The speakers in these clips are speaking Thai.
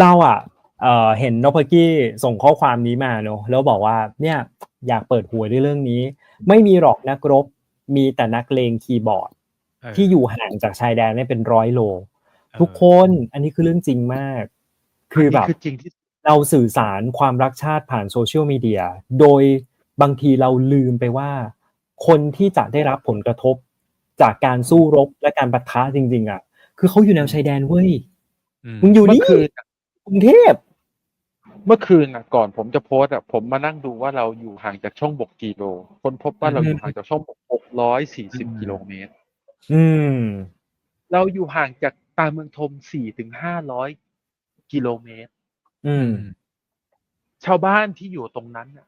เราอะเอ่อเห็นนพกี้ส่งข้อความนี้มาเนอะแล้วบอกว่าเนี่ยอยากเปิดหัวด้วยเรื่องนี้ ไม่มีหรอกนักรบ มีแต่นักเลงคีย์บอร์ดเออที่อยู่ห่างจากชายแดนเนี่ยเป็นร้อยโลเออทุกคนอันนี้คือเรื่องจริงมาก คือแบบนนี้คือจริงที่สุดเราสื่อสารความรักชาติผ่านโซเชียลมีเดียโดยบางทีเราลืมไปว่า คนที่จะได้รับผลกระทบ จากการสู้รบและการปะทะจริง ๆ อะ คือเขาอยู่แนวชายแดนเว้ยอืมมึงอยู่เมื่นี่อคืน กรุงเทพเมื่อคืนน่ะก่อนผมจะโพสต์อะผมมานั่งดูว่าเราอยู่ห่างจากช่องบกกี่โลคนพบว่าเราอยู่ห่างจากช่องบก640กิโลเมตร อืม เราอยู่ห่างจากตาเมืองธม4ถึง500กิโลเมตร อืม ชาวบ้านที่อยู่ตรงนั้นน่ะ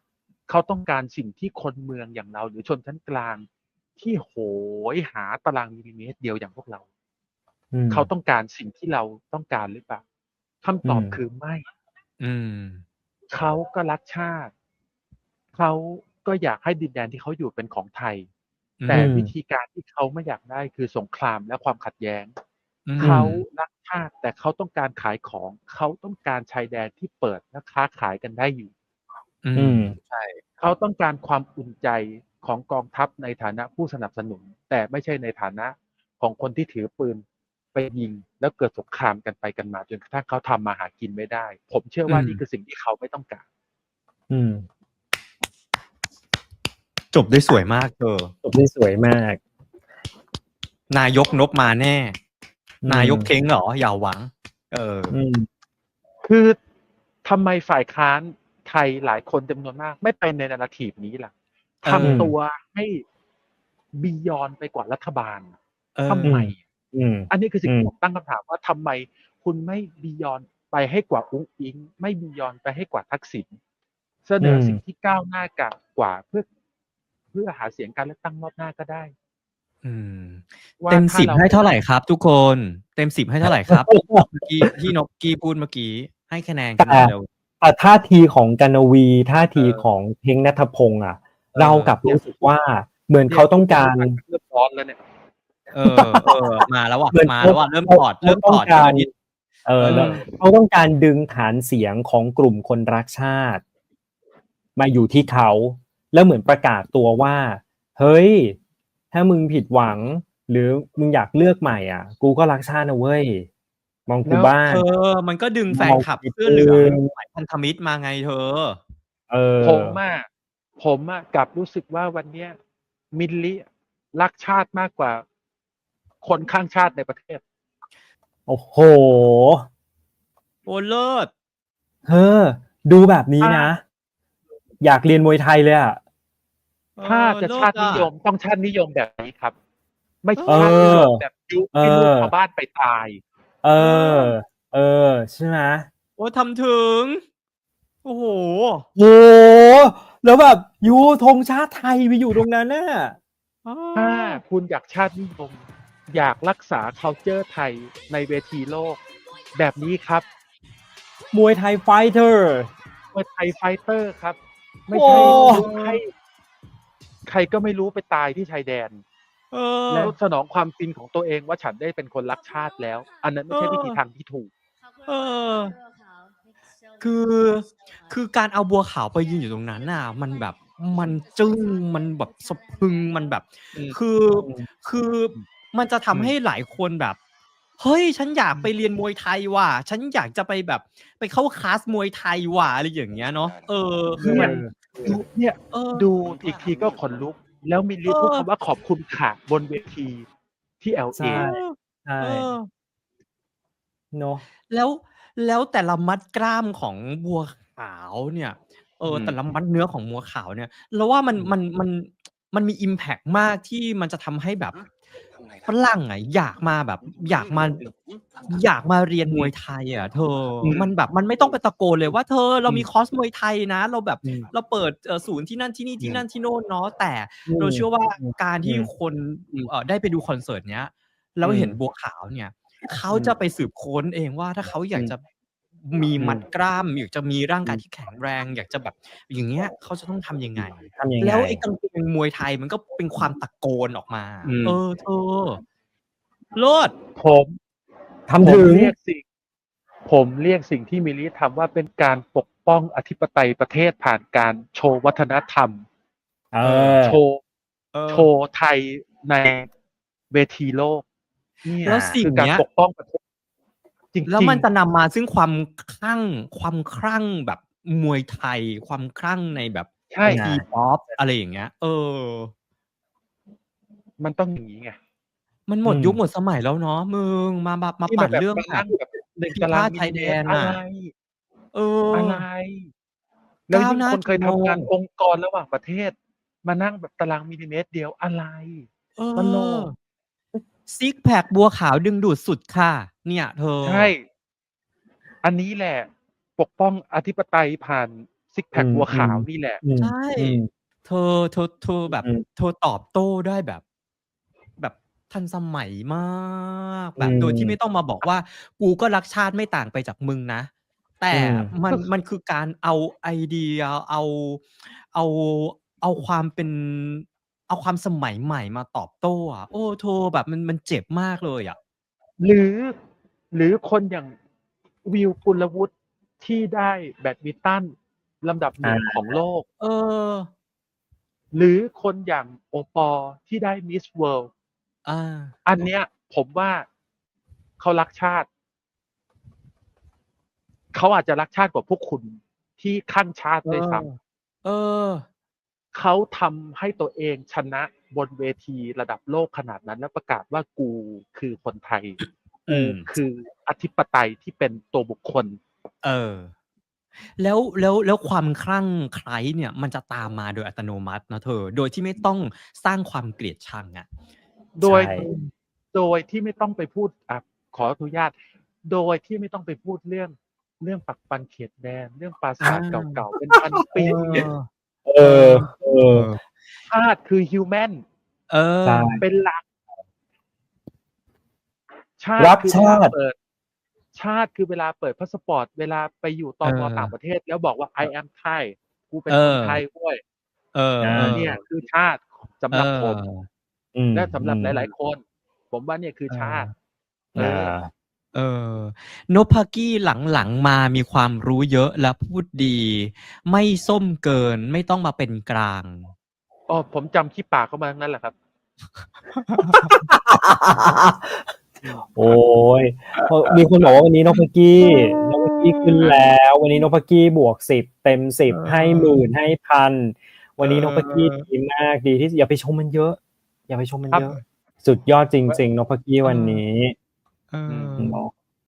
เขาต้องการสิ่งที่คนเมืองอย่างเรา หรือชนชั้นกลางที่โหยหาตารางมิลลิเมตรเดียวอย่างพวกเราอืมเขาต้องการสิ่งที่เราต้องการหรือเปล่า คำตอบอืมคือไม่ อืมเขาก็รักชาติ เขาก็อยากให้ดินแดนที่เขาอยู่เป็นของไทย แต่อืมวิธีการที่เขาไม่อยากได้คือสงครามและความขัดแย้งอืมเขารักชาติแต่เขาต้องการขายของ เขาต้องการชายแดนที่เปิดและค้าขายกันได้อยู่ อือืมมเขาต้องการความอุ่นใจของกองทัพในฐานะผู้สนับสนุน แต่ไม่ใช่ในฐานะของคนที่ถือปืน ไปยิงแล้วเกิดสงครามกันไปกันมา จนกระทั่งเขาทำมาหากินไม่ได้ ผมเชื่อว่าอืมนี่คือสิ่งที่เขาไม่ต้องการ อืม จบได้สวยมากเธอจบได้สวยมาก นายกนบมาแน่อืมนายกเท้งเหรอ อย่าหวัง เอออืมคือทำไมฝ่ายค้านไทยหลายคนจำนวนมาก ไม่ไปในนาราทีฟนี้ล่ะเออทำตัวให้บียอนไปกว่ารัฐบาลเออทำไม อืมอันนี้คือสิ่งอืมที่ผมตั้งคำถามว่าทำไมคุณไม่บียอนไปให้กว่าอุ้งอิง ไม่บียอนไปให้กว่าทักษิณเสนอสิ่งที่ก้าวหน้ากกว่าเพื่อ เพื่อหาเสียงการเลือกตั้งรอบหน้าก็ได้อืมว่าเต็มถ้าสิบรให้เท่าไหร่ครับ ทุกคน เต็มสิบให้เท่าไหร่ครับเมื่อกี้ที่นกกี้พูดเมื่อกี้ ให้คะแนนกันหน่อยเร็วแต่ท่าทีของกานวีท่าทีเออของเพ้งนัทพงศ์อะเออเรากลับรู้สึกว่าเหมือนเขาต้องการเริ่มร้อนแล้วเนี่ย เออเออมาแล้วว่ะเหมือนมาแล้วว่ะเริ่มถอดเริ่มถอดเขาต้องการทีละนิดเออแล้วเออเขาต้องการดึงฐานเสียงของกลุ่มคนรักชาติ มาอยู่ที่เขา แล้วเหมือนประกาศตัวว่า เฮ้ย ถ้ามึงผิดหวัง หรือมึงอยากเลือกใหม่อะ กูก็รักชาตินะเว้ยมองกูแล้วบ้างเธอมันก็ดึงแฟนคลับเสื้อเหลืองสายพันธมิตรมาไงเธอ เออผมอะผมอะกลับรู้สึกว่าวันเนี้ย มิลลิรักชาติมากกว่า คนข้างชาติในประเทศ โอ้โห โอ้เลิศเธอดูแบบนี้นะ อยากเรียนมวยไทยเลยอะถ้าจะเออชาตินิยเลิศมต้องชาตินิยมแบบนี้ครับ ไม่เออชาตินิยมแบบยุคที่ลูกเออชาวบ้านไปตาย เออ เออ ใช่ไหมอะโอ้ทำถึง โอ้โหโหแล้วแบบยูธงชาติไทยไปอยู่ตรงนั้นน่ะถ้าคุณอยากชาตินิยม อยากรักษา culture ไทยในเวทีโลก แบบนี้ครับ มวยไทยไฟเตอร์ มวยไทยไฟเตอร์ครับ ไม่โอ้ใช่ให้ใครก็ไม่รู้ไปตายที่ชายแดนเออแล้วสนองความฟินของตัวเองว่าฉันได้เป็นคนรักชาติแล้ว อันนั้นไม่ใช่เออวิธีทางที่ถูกเออ คือคือการเอาบัวขาวไปยืนอยู่ตรงนั้นน่ะ มันแบบมันจึ้งมันแบบสะพรึงมันแบบอืมคือคือ มันจะทำให้หลายคนแบบเฮ้ย ฉันอยากไปเรียนมวยไทยว่ะ ฉันอยากจะไปแบบ ไปเข้าคลาสมวยไทยว่ะอะไรอย่างเงี้ยเนาะเออคือมันดูเนี่ยเออดูอีกทีก็ขนลุก แล้วมิลลีเออพูดคำว่าขอบคุณค่ะบนเวทีที่ใช่ LA ใช่เออเนาะแล้วแล้วแต่ละมัดกล้ามของบัวขาวเนี่ย เอออืมแต่ละมัดเนื้อของบัวขาวเนี่ยเราว่ามันมันมันมันมีอิมแพกมากที่มันจะทำให้แบบ ฝรั่งอะอยากมาแบบ อยากมาอยากมาเรียนมวยไทยอะเธออมมันแบบมันไม่ต้องไปตะโกนเลยว่าเธอเรามีคอร์สมวยไทยนะ เราแบบอืมเราเปิดเอ่อศูนย์ที่นั่นที่นี่ที่นั่นที่โน่นเนาะแต่อืมเราเชื่อว่าอืมการที่อืมคนเอ่อได้ไปดูคอนเสิร์ตเนี้ยแล้วเห็นอืมบัวขาวเนี่ยเขาจะไปสืบค้นเองว่าถ้าเขาอยากจะ มีมัดกล้าม อยากจะมีร่างกายที่แข็งแรง อยากจะแบบ อย่างเงี้ยเขาจะต้องทำยังไงทำยังไง แล้วไอ้กางเกงมวยไทยมันก็เป็นความตะโกนออกมาอืมเออเธอเลิศผมทำถึผมงเรียกสิ่งผมเรียกสิ่งที่มิลลิทำว่าเป็นการปกป้องอธิปไตยประเทศผ่านการโชว์วัฒนธรรมเออโชว์เออโชว์ไทยในเวทีโลกเนี่ยแล้วสิ่งคือการเนี้ยปกป้องประเทศ จริงๆแล้วมันจะนำมาซึ่งความคลั่งความคลั่งแบบมวยไทย ความคลั่งในแบบใช่ทีป๊อปอะไรอย่างเงี้ย เออ มันต้องอย่างนี้ไงมันหมดอืมยุคหมดสมัยแล้วเนาะมึงมาแบบมาที่ปัดแบบเรื่องมาแบนั่บงแบบหนึ่งพิตารางพาทมิลไทยลิแดเมตนรอะอะไรเออออะไรแล้วยิ่งก้าวหน้าคนเคยกี่ทำโมงานงองค์กรระหว่างประเทศ มานั่งแบบตารางมิลลิเมตรเดียวอะไรเอตลอก ซิกแพคบัวขาวดึงดูดสุดค่ะ เนี่ย เธอ ใช่ อันนี้แหละ ปกป้องอธิปไตยผ่านซิกแพคอืมบัวขาวอืมนี่แหละอืมใช่อืมเธอเธอเธอแบบอืมเธอตอบโต้ได้แบบ แบบทันสมัยมากแบบอืมโดยที่ไม่ต้องมาบอกว่า กูก็รักชาติไม่ต่างไปจากมึงนะ แต่อืมมันมันคือการเอาไอเดียเอาเอาเอาความเป็น เอาความสมัยใหม่มาตอบโต้อะ โอ้โธแบบมัน มันเจ็บมากเลยอะ หรือ หรือคนอย่างวิว กุลวุฒิ ที่ได้แบดมินตันลำดับหนึ่งอ่าของโลก เออ หรือคนอย่างโอปอล์ที่ได้มิสเวิลด์อ่าอันเนี้ย ผมว่าเขารักชาติ เขาอาจจะรักชาติกว่าพวกคุณที่ข้างชาติเอด้วยอซ้เออำ เขาทำให้ตัวเองชนะบนเวทีระดับโลกขนาดนั้น แล้วประกาศว่ากูคือคนไทยอืมคืออธิปไตยที่เป็นตัวบุคคล เออ แล้วแล้วแล้วความคลั่งไคล้เนี่ย มันจะตามมาโดยอัตโนมัตินะเธอ โดยที่ไม่ต้องสร้างความเกลียดชังอะ โดยใช่โดยที่ไม่ต้องไปพูดอะขออนุญาต โดยที่ไม่ต้องไปพูดเรื่องเรื่องปักปันเขตแดน เรื่องปราสาทอ่าเก่าๆเป็นพันปี เออ เออชาติคือฮิวแมนเออ ใช่ เป็นหลัก ชาติรักคือชาติเวลเปิด ชาติคือเวลาเปิดพาสปอร์ต เวลาไปอยู่ตอมเออต่างประเทศ แล้วบอกว่า I am Thai กูเป็นเอคนอไทยเว้ยเอออ่าเออเนี่ยคือชาติสำหรับผม อืมและสำหรับอืมหลาย ๆ คน ผมว่าเนี่ยคือชาติ เออ่อา เออนพกี้หลังๆมามีความรู้เยอะและพูดดี ไม่ส้มเกินไม่ต้องมาเป็นกลาง อ๋อผมจำขี้ปากเขามาทั้งนั้นแหละครับ โอ้ยเออมีคนบอกว่าวันนี้นพกี้นพกี้ขึ้นแล้ว วันนี้นพกี้บวกสิบเต็มสิบเออให้หมื่นให้พันวันนี้เออนพกี้ดีมากดีที่อย่าไปชมมันเยอะ อย่าไปชมมันครับเยอะ สุดยอดจริง ๆนพกี้วันนี้ เอออืม